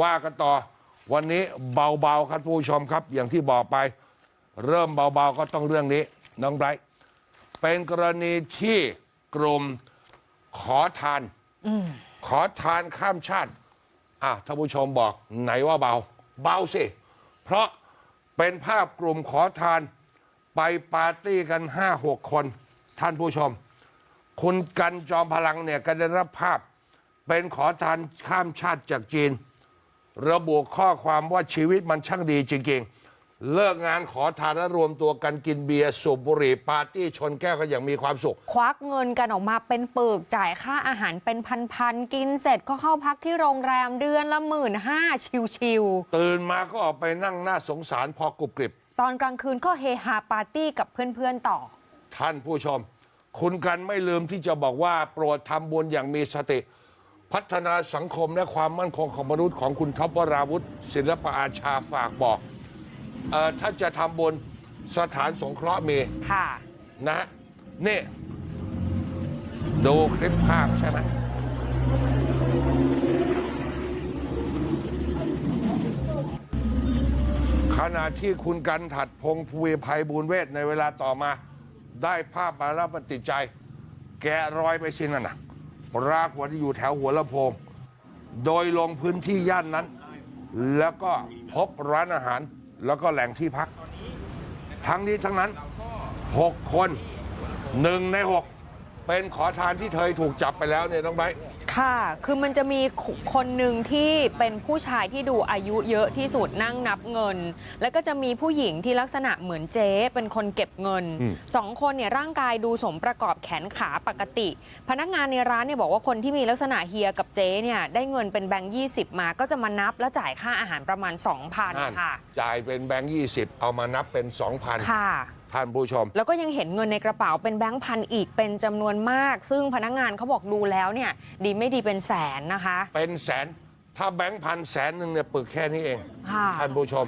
ว่ากันต่อ วันนี้เบาๆครับผู้ชมครับ อย่างที่บอกไป เริ่มเบาๆก็ต้องเรื่องนี้ น้องไบรท์เป็นกรณีที่กลุ่มขอทานขอทานข้ามชาติอะท่านผู้ชมบอกไหนว่าเบา เบาสิ เพราะเป็นภาพกลุ่มขอทานไปปาร์ตี้กันห้าหกคน ท่านผู้ชม คุณกันจอมพลังเนี่ยก็ได้รับภาพ เป็นขอทานข้ามชาติจากจีน ระบุข้อความว่าชีวิตมันช่างดีจริงๆ เลิกงานขอทานและรวมตัวกันกินเบียร์สูบบุหรี่ปาร์ตี้ชนแก้วกันอย่างมีความสุข ควักเงินกันออกมาเป็นปึกจ่ายค่าอาหารเป็นพันๆกินเสร็จก็เข้าพักที่โรงแรมเดือนละหมื่นห้าชิวตื่นมาก็ออกไปนั่งหน้าสงสารพอกรุบกริบ ๆ ตอนกลางคืนก็เฮฮาปาร์ตี้กับเพื่อนๆต่อ ท่านผู้ชม คุณกันไม่ลืมที่จะบอกว่าโปรดทำบุญอย่างมีสติ พัฒนาสังคมและความมั่นคงของมนุษย์ของคุณท็อปวราวุฒิศิลปอาชาฝากบอกเออถ้าจะทำบุญสถานสงเคราะห์มีค่ะนะฮะนี่ดูคลิปภาพใช่ไหมขณะที่คุณกันถัดพงศ์ภูวิภัยบูลย์เวทในเวลาต่อมา ได้ภาพมาแล้วมันติดใจ แกะรอยไปสินั่นนะ รากวัวที่อยู่แถวหัวลำโพง โดยลงพื้นที่ย่านนั้น แล้วก็พบร้านอาหารแล้วก็แหล่งที่พัก ทั้งนี้ทั้งนั้น 6 คนหนึ่งใน 6 เป็นขอทานที่เคยถูกจับไปแล้วเนี่ยน้องไบร์ทค่ะ คือมันจะมีคนหนึ่งที่เป็นผู้ชายที่ดูอายุเยอะที่สุดนั่งนับเงิน แล้วก็จะมีผู้หญิงที่ลักษณะเหมือนเจ๊เป็นคนเก็บเงินอืมสองคนเนี่ยร่างกายดูสมประกอบแขนขาปกติ พนักงานในร้านเนี่ยบอกว่าคนที่มีลักษณะเฮียกับเจ๊เนี่ยได้เงินเป็นแบงค์ยี่สิบมาก็จะมานับแล้วจ่ายค่าอาหารประมาณ2,000นั่นค่ะ จ่ายเป็นแบงค์ยี่สิบเอามานับเป็น2,000ค่ะท่านผู้ชม แล้วก็ยังเห็นเงินในกระเป๋าเป็นแบงค์พันอีกเป็นจำนวนมาก ซึ่งพนักงานเขาบอกดูแล้วเนี่ย ดีไม่ดีเป็นแสนนะคะ เป็นแสน ถ้าแบงค์พันแสนหนึ่งเนี่ยปึกแค่นี้เอง ค่ะ ท่านผู้ชม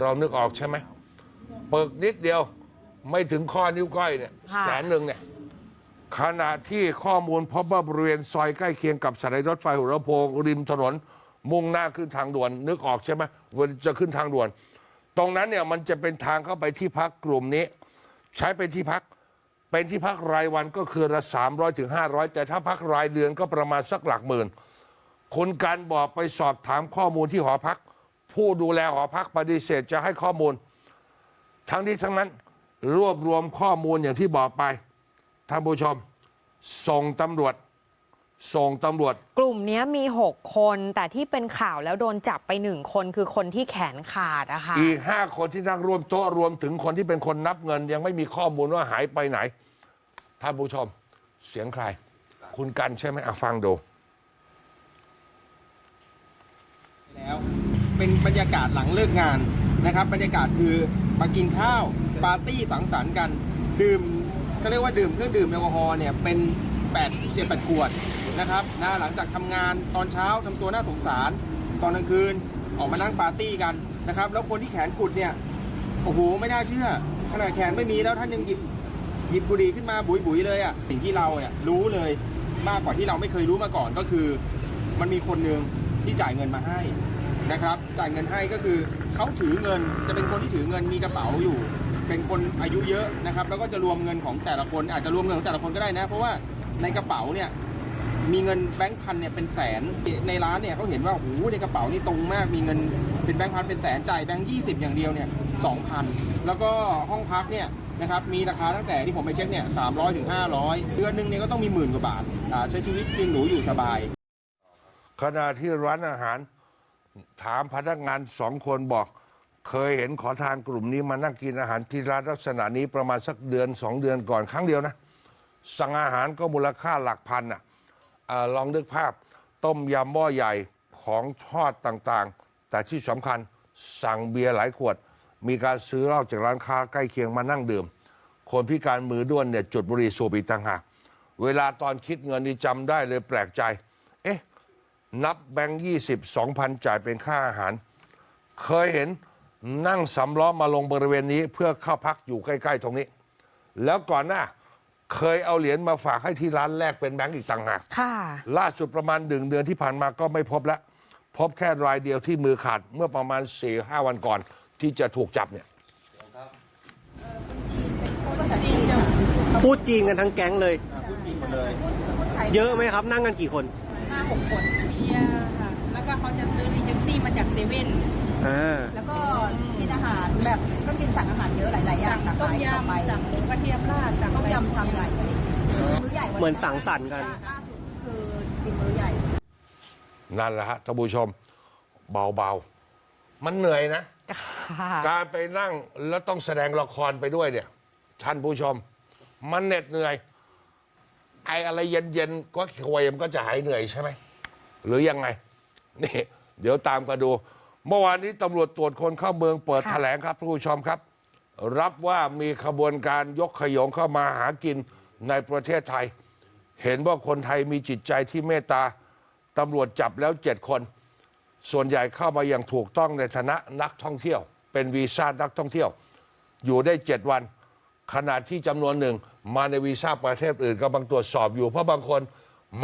เรานึกออกใช่ไหมปึกนิดเดียวไม่ถึงข้อนิ้วก้อยเนี่ยค่ะ แสนหนึ่งเนี่ยขณะที่ข้อมูลพบว่าบริเวณซอยใกล้เคียงกับสถานีรถไฟหัวลำโพงริมถนน มุ่งหน้าขึ้นทางด่วนนึกออกใช่ไหมวันจะขึ้นทางด่วน ตรงนั้นเนี่ยมันจะเป็นทางเข้าไปที่พักกลุ่มนี้ ใช้เป็นที่พัก เป็นที่พักรายวันก็คือละสามร้อยถึงห้าร้อยแต่ถ้าพักรายเดือนก็ประมาณสักหลักหมื่นคุณการบอกไปสอบถามข้อมูลที่หอพัก ผู้ดูแลหอพักปฏิเสธจะให้ข้อมูล ทั้งนี้ทั้งนั้นรวบรวมข้อมูลอย่างที่บอกไปท่านผู้ชม ส่งตำรวจ ส่งตำรวจ กลุ่มเนี้ยมี 6 คน แต่ที่เป็นข่าวแล้วโดนจับไปหนึ่งคนคือคนที่แขนขาดอะค่ะอีกห้าคนที่นั่งร่วมโต๊ะรวมถึงคนที่เป็นคนนับเงิน ยังไม่มีข้อมูลว่าหายไปไหน ท่านผู้ชม เสียงใคร คุณกันใช่ไหมอะฟังดู แล้วเป็นบรรยากาศหลังเลิกงานนะครับ บรรยากาศคือมากินข้าวปาร์ตี้สังสรรค์กัน ดื่มก็เรียกว่าดื่มเครื่องดื่มแอลกอฮอล์เนี่ยเป็น 8ปดเจ็ดแปดขวดนะครับนะหลังจากทำงานตอนเช้าทำตัวน่าสงสาร ตอนกลางคืนออกมานั่งปาร์ตี้กันนะครับ แล้วคนที่แขนกุดเนี่ยโอ้โหไม่น่าเชื่อขนาดแขนไม่มีแล้วท่านยังหยิบหยิบบุหรี่ขึ้นมาบุ๋ยๆเลยอะ่ะสิ่งที่เราเนี่ยรู้เลยมากกว่าที่เราไม่เคยรู้มาก่อนก็คือ มันมีคนหนึ่งที่จ่ายเงินมาให้นะครับ จ่ายเงินให้ก็คือเขาถือเงินจะเป็นคนที่ถือเงินมีกระเป๋าอยู่ เป็นคนอายุเยอะนะครับ แล้วก็จะรวมเงินของแต่ละคนอาจจะรวมเงินของแต่ละคนก็ได้นะ เพราะว่า ในกระเป๋าเนี่ยมีเงินแบงค์พันเนี่ยเป็นแสนในร้านเนี่ยเขาเห็นว่าโอ้โหในกระเป๋านี่ตรงมากมีเงินเป็นแบงค์พันเป็นแสนจ่ายแบงค์ยี่สิบอย่างเดียวเนี่ยสองพันแล้วก็ห้องพักเนี่ยนะครับมีราคาตั้งแต่ที่ผมไปเช็คเนี่ยสามร้อยถึงห้าร้อยเดือนหนึ่งเนี่ยก็ต้องมีหมื่นกว่าบาทใช้ชีวิตกินหรูอยู่สบาย ขณะที่ร้านอาหาร ถามพนักงานสองคนบอก เคยเห็นขอทานกลุ่มนี้มานั่งกินอาหารที่ร้านลักษณะนี้ประมาณสักเดือนสองเดือนก่อนครั้งเดียวนะ สั่งอาหารก็มูลค่าหลักพันอะเออลองนึกภาพ ต้มยำหม้อใหญ่ของทอดต่างๆ แต่ที่สำคัญสั่งเบียร์หลายขวด มีการซื้อเหล้าจากร้านค้าใกล้เคียงมานั่งดื่ม คนพิการมือด้วนเนี่ยจุดบุหรี่สูบอีกต่างหากเวลาตอนคิดเงินนี่จำได้เลยแปลกใจ เอ๊ะ นับแบงค์ยี่สิบสองพันจ่ายเป็นค่าอาหาร เคยเห็นนั่งสำล้อมาลงบริเวณนี้เพื่อเข้าพักอยู่ใกล้ ๆ ตรงนี้ แล้วก่อนหน้า เคยเอาเหรียญมาฝากให้ที่ร้านแลกเป็นแบงค์อีกต่างหากค่ะ ล่าสุดประมาณหนึ่งเดือนที่ผ่านมาก็ไม่พบแล้วพบแค่รายเดียวที่มือขาดเมื่อประมาณ4ี่ห้าวันก่อน ที่จะถูกจับเนี่ย พูดจีนกันทั้งแก๊งเลยพูดจริงหมดเลยเยอะไหมครับนั่งกันกี่คนห้าหกคนเบียร์ค่ะ แล้วก็เขาจะซื้อรีเจนซี่มาจากเซเว่น อ่าแล้วก็กินอา หารแบบก็กินสั่งอาหารเยอะหลายๆอย่างสั่งนะต้มขายต่อไปยำสั่งหมูกระเทียมราดสั่งต้มอะไรยำชามใหญ่มื้อใหญ่วัเหมือนสังสรรค์กัน ล่าสุดคือกินมื้อใหญ่ นั่นแหละฮะท่านผู้ชมเบาๆ มันเหนื่อยนะค่ะการไปนั่งแล้วต้องแสดงละครไปด้วยเนี่ยท่านผู้ชม มันเหน็ดเหนื่อย ไอ้อะไรเย็นๆก็ควยมันก็จะหายเหนื่อยใช่ไหม หรือยังไง นี่ เดี๋ยวตามกันดู เมื่อวานนี้ตำรวจตรวจคนเข้าเมืองเปิดค่ะแถลงครับท่านผู้ชมครับ รับว่ามีขบวนการยกขยงเข้ามาหากินในประเทศไทย เห็นว่าคนไทยมีจิตใจที่เมตตาตำรวจจับแล้วเจ็ดคน ส่วนใหญ่เข้ามาอย่างถูกต้องในฐานะนักท่องเที่ยว เป็นวีซ่านักท่องเที่ยว อยู่ได้เจ็ดวัน ขณะที่จำนวนหนึ่งมาในวีซ่าประเทศอื่นกำลังตรวจสอบอยู่เพราะบางคน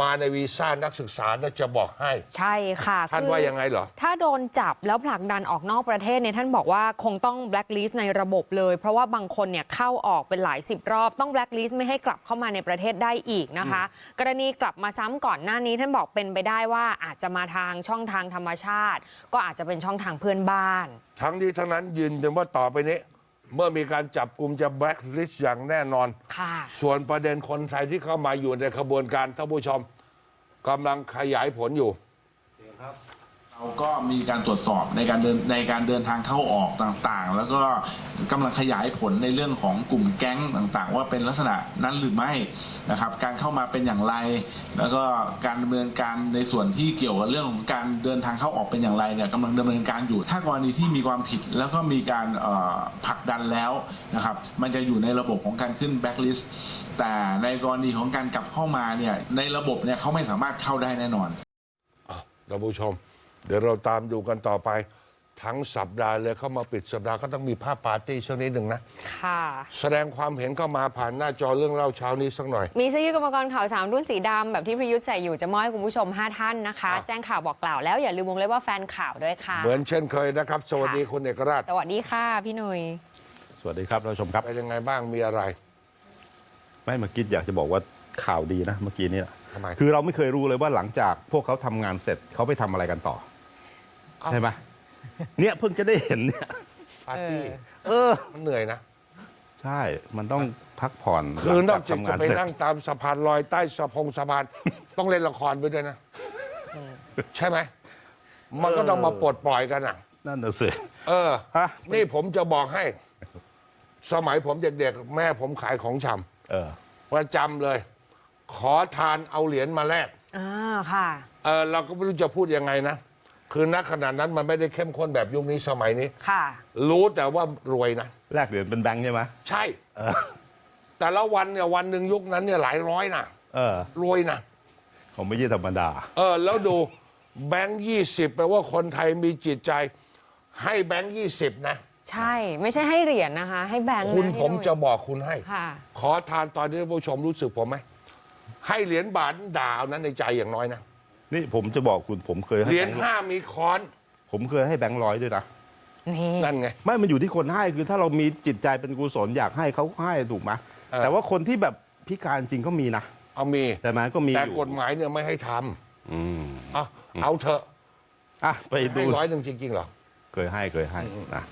มาในวีซ่านักศึกษานะจะบอกให้ ใช่ค่ะท่านคือว่ายังไงเหรอ ถ้าโดนจับแล้วผลักดันออกนอกประเทศเนี่ยท่านบอกว่าคงต้องแบล็คลิสต์ในระบบเลย เพราะว่าบางคนเนี่ยเข้าออกเป็นหลายสิบรอบ ต้องแบล็คลิสต์ไม่ให้กลับเข้ามาในประเทศได้อีกนะคะ กรณีกลับมาซ้ำก่อนหน้านี้ท่านบอกเป็นไปได้ว่าอาจจะมาทางช่องทางธรรมชาติ ก็อาจจะเป็นช่องทางเพื่อนบ้าน ทั้งนี้ทั้งนั้นยืนยันว่าต่อไปนี้ เมื่อมีการจับกลุ่มจะแบล็คลิสต์อย่างแน่นอน ค่ะ ส่วนประเด็นคนไทยที่เข้ามาอยู่ในขบวนการท่านผู้ชมกำลังขยายผลอยู่ เราก็มีการตรวจสอบในการเดินในการเดินทางเข้าออกต่างๆ แล้วก็กำลังขยายผลในเรื่องของกลุ่มแก๊งต่างๆ ว่าเป็นลักษณะนั้นหรือไม่นะครับการเข้ามาเป็นอย่างไร แล้วก็การดำเนินการในส่วนที่เกี่ยวกับเรื่องของการเดินทางเข้าออกเป็นอย่างไรเนี่ยกำลังดำเนินการอยู่ ถ้ากรณีที่มีความผิดแล้วก็มีการผลักดันแล้วนะครับมันจะอยู่ในระบบของการขึ้นแบ็กลิสต์แต่ในกรณีของการกลับเข้ามาเนี่ยในระบบเนี่ยเขาไม่สามารถเข้าได้แน่นอนท่านผู้ชม เดี๋ยวเราตามดูกันต่อไป ทั้งสัปดาห์เลยเข้ามาปิดสัปดาห์ก็ต้องมีภาพปาร์ตี้ช่วงนี้หนึ่งนะ ค่ะ แสดงความเห็นเข้ามาผ่านหน้าจอเรื่องเล่าเช้านี้สักหน่อย มีเสื้อยืดกรรมกรข่าวสามรุ่นสีดำแบบที่พิยุทธ์ใส่อยู่จะมอบให้คุณผู้ชม 5 ท่านนะคะ อะ แจ้งข่าวบอกกล่าวแล้วอย่าลืมวงเล็บว่าแฟนข่าวด้วยค่ะ เหมือนเช่นเคยนะครับ สวัสดีคุณเอกราชสวัสดีค่ะพี่หนุยสวัสดีครับท่านผู้ชมครับ เป็นยังไงบ้างมีอะไร ไม่เมื่อกี้อยากจะบอกว่า ข่าวดีนะเมื่อกี้เนี่ยทำไมคือเราไม่เคยรู้เลยว่าหลังจากพวกเขาทำงานเสร็จเขาไปทำอะไรกันต่อเอ้า ใช่ไหมเนี่ยเพิ่งจะได้เห็นเนี่ยปาร์ตี้เออ มันเหนื่อยนะ ใช่มันต้องพักผ่อนคือนอกจากหลัจะทำไปเสร็จนั่งตามสะพานลอยใต้สะพงสะพาน ต้องเล่นละครไปด้วยนะใช่ไหม มันก็ต้องมาปลดปล่อยกันอะ นั่นน่ะสิ เออ ฮะ นี่ผมจะบอกให้ สมัยผมเด็กๆ แม่ผมขายของชเออำประจำเลย ขอทานเอาเหรียญมาแลกอ่าค่ะ เออเราก็ไม่รู้จะพูดยังไงนะ คือณขณะนั้นมันไม่ได้เข้มข้นแบบยุคนี้สมัยนี้ ค่ะ รู้แต่ว่ารวยนะ แลกเหรียญเป็นแบงค์ใช่ไหมใช่ เออ แต่ละวันเนี่ยวันหนึ่งยุคนั้นเนี่ยหลายร้อยนะเออรวยนะ ผมไม่ใช่ธรรมดา เออแล้วดูแบงค์ยี่สิบแปลว่าคนไทยมีจิตใจ ให้แบงค์ยี่สิบนะ ใช่ ไม่ใช่ให้เหรียญนะคะ ให้แบงค์นะคุณพี่ผมหนุ่ยจะบอกคุณให้ ค่ะ ขอทานตอนนี้ท่านผู้ชมรู้สึกผมไหม ให้เหรียญบาทด่าเอานั้นในใจอย่างน้อยนะนี่ผมจะบอกคุณผมเคยให้เหรียญแบงค์ห้ามีค้อน ผมเคยให้แบงค์ร้อยด้วยนะ นี่นั่นไง ไม่มันอยู่ที่คนให้คือถ้าเรามีจิตใจเป็นกุศลอยากให้เขาให้ถูกไหมเออ แต่ว่าคนที่แบบพิการจริงก็มีนะเอามีใช่ไหมก็มีแต่อยู่กฎหมายเนี่ยไม่ให้ทอืมำเอาเอาเถอะอะไปดู ให้ร้อยหนึ่งจริงๆเหรอ เคยให้เคยให้นะ